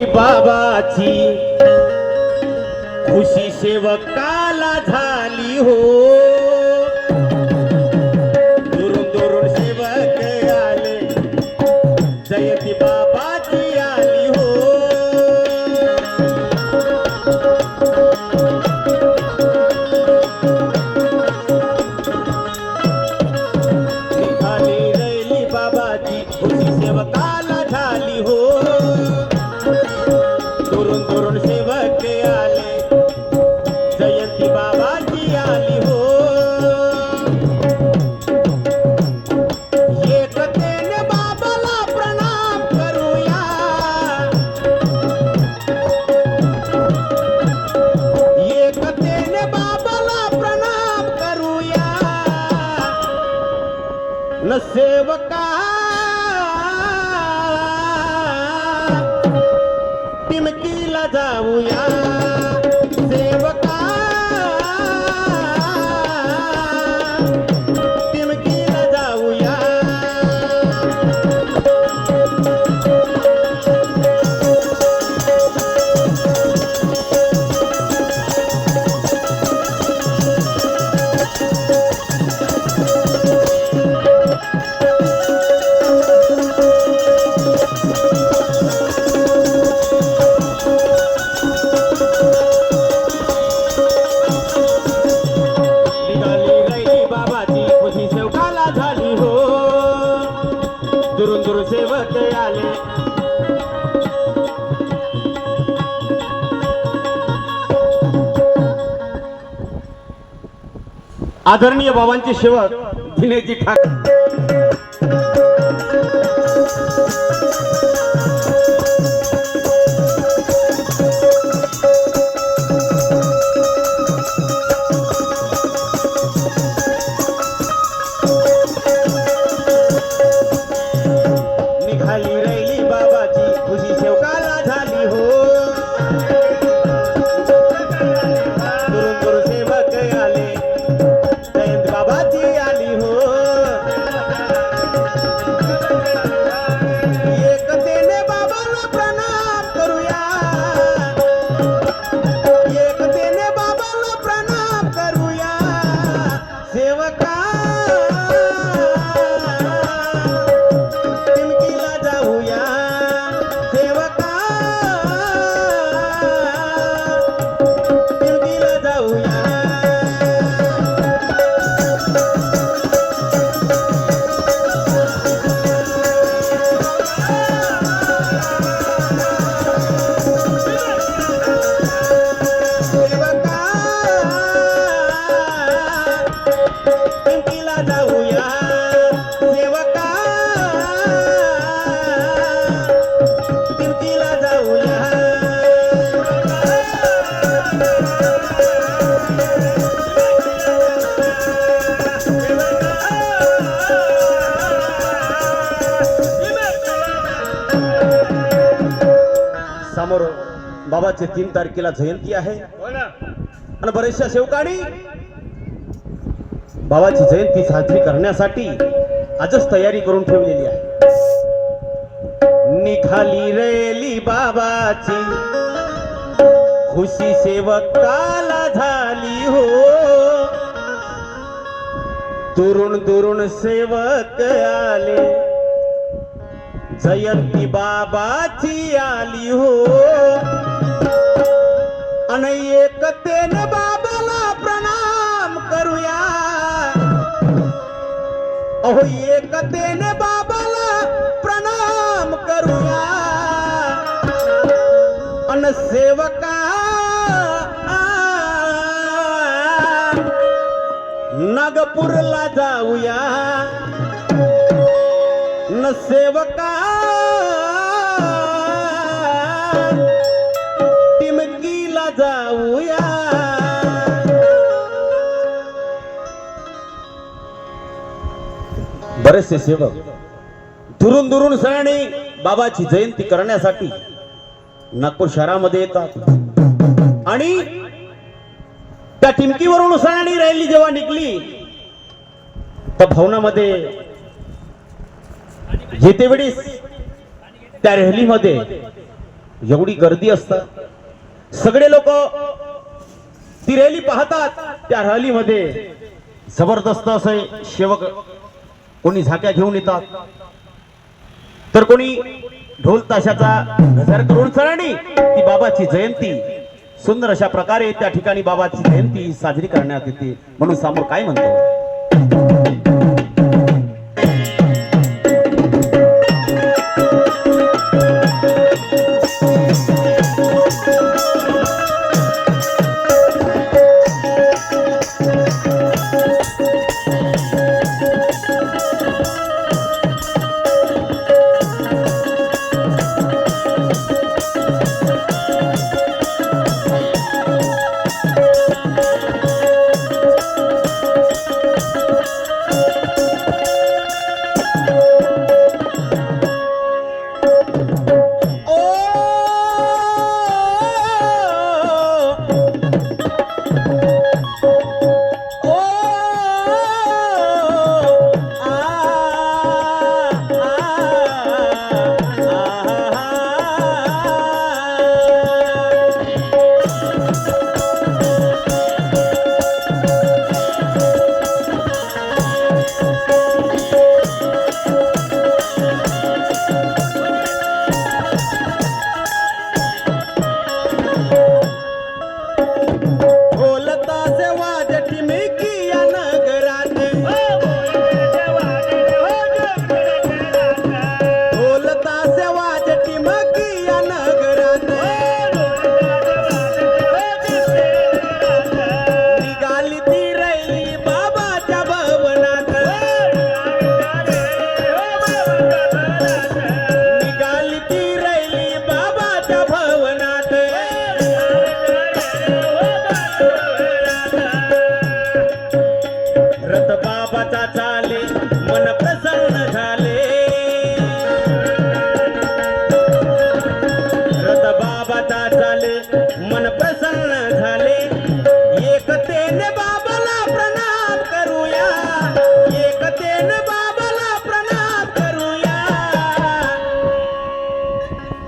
बाबाची खुशी सेवकाला झाली हो. आदरणीय बाबांचे शेवट दिनेशजी ठाकरे. बाबाचे तीन तारखेला जयंती आहे. आणि बरेचशा सेवकांनी बाबाची जयंती साजरी करण्यासाठी आजच तयारी करून ठेवलेली आहे. निघाली रेली बाबाची. खुशी सेवकाला झाली हो. दुरून दुरून सेवक आले. जयंती बाबाची आली हो. आणि एकतेन बाबाला प्रणाम करूया. अहो एकतेन बाबाला प्रणाम करूया. अन सेवका नागपूरला जाऊया. न सेवका बरेचसे सेवक दुरून दुरून सगळ्यांनी बाबाची जयंती करण्यासाठी नागपूर शहरामध्ये येतात. आणि त्या टिमकीवरून सगळ्यांनी रॅली जेव्हा निघली तर भवनामध्ये येते वेळीस त्या रॅलीमध्ये एवढी गर्दी असतात. सगळे लोक ती रॅली पाहतात. त्या रॅलीमध्ये जबरदस्त असे सेवक कोणी झाक्या घेऊन येतात. तर कोणी ढोल ताशाचा गजर करून चरणी ती बाबाची जयंती. सुंदर अशा प्रकारे त्या ठिकाणी बाबाची जयंती साजरी करण्यात येते. म्हणून समोर काय म्हणतो?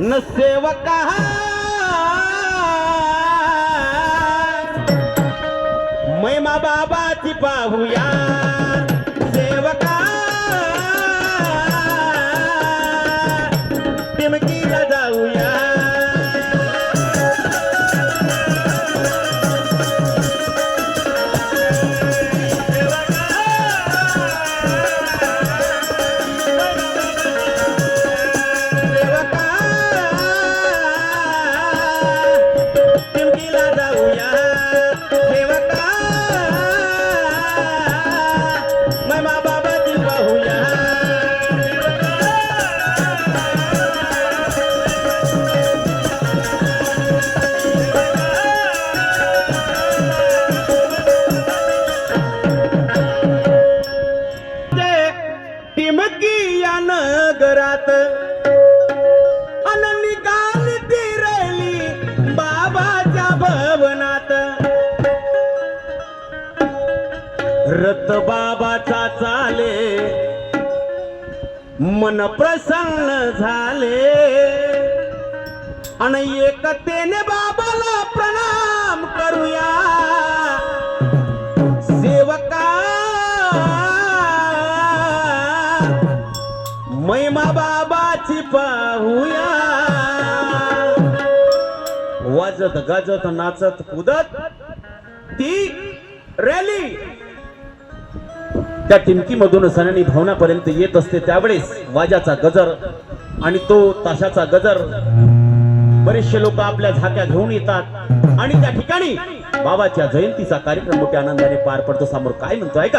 न सेवका मैमा बाबाची पाहूया. रथ बाबाचा चाले. मन प्रसन्न झाले. आणि एकतेने बाबाला प्रणाम करूया. सेवका. महिमा बाबाची पाहूया. वाजत गाजत नाचत कुदत ती रॅली. त्या टिमकीमधून सणानी भवनापर्यंत येत असते त्यावेळेस वाजाचा गजर आणि तो ताशाचा गजर. बरेचसे लोक आपल्या झाक्या घेऊन येतात. आणि त्या ठिकाणी बाबाच्या जयंतीचा कार्यक्रम मोठ्या आनंदाने पार पडतो. समोर काय म्हणतो ऐका.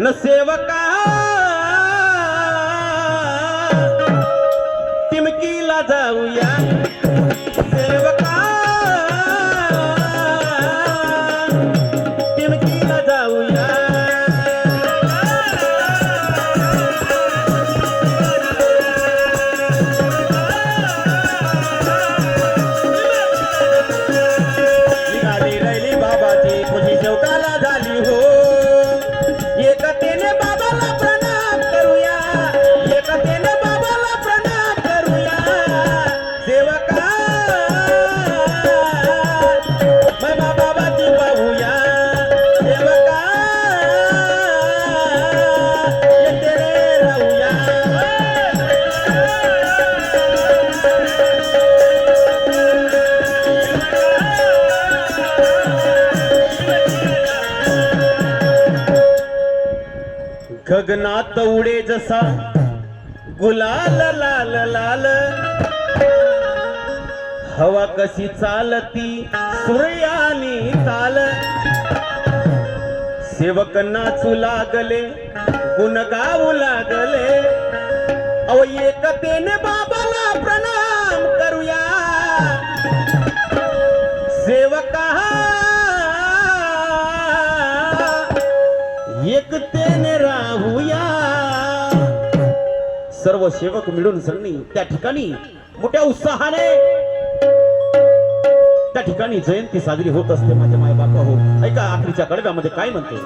न सेवका. तिमकीला जाऊया. मनात उडे जसा गुलाल लाल लाल. हवा कशी चालती सूर्यानी चाल सेवक नाचू लागले गुण गाऊ लागले अव एकतेने बाबाला प्रणाम सर्व सेवक मिळून सरणी त्या ठिकाणी मोठ्या उत्साहाने त्या ठिकाणी जयंती साजरी होत असते माझ्या मायबापा. हो ऐका आखरीच्या कडव्यामध्ये काय म्हणतो?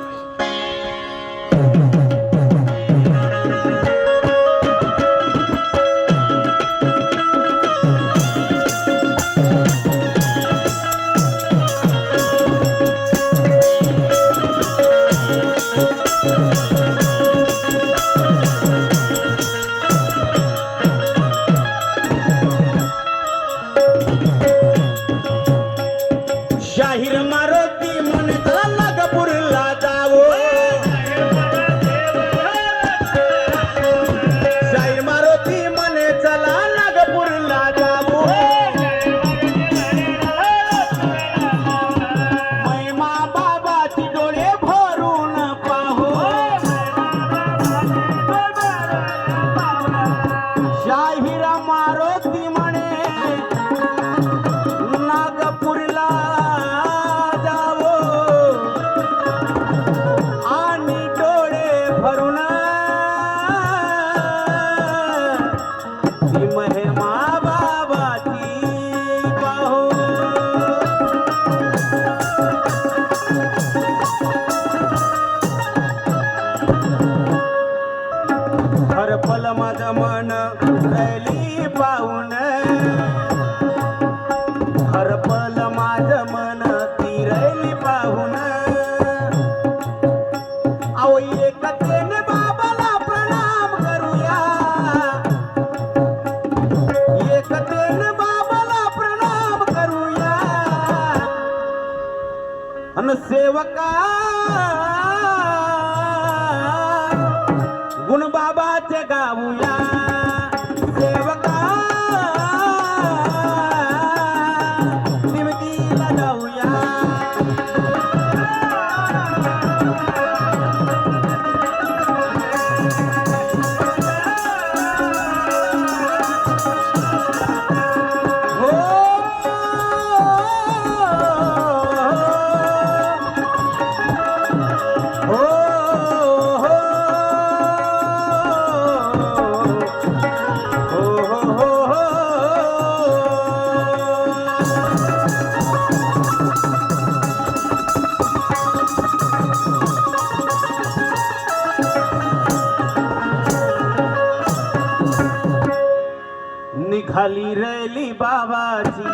खाली रैली बाबाची.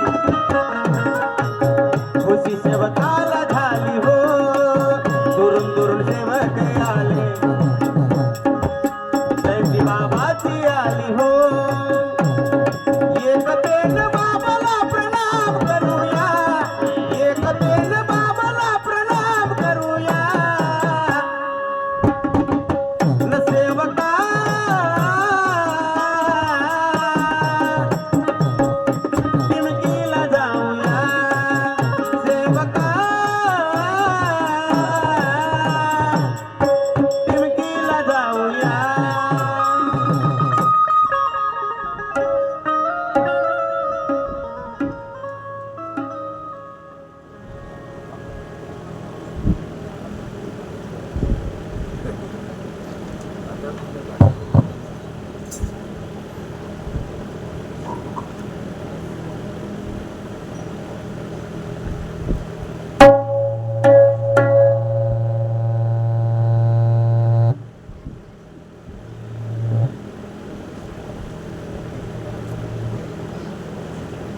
खुशी सेवकाला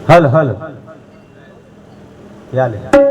هلا هلا. يا ليل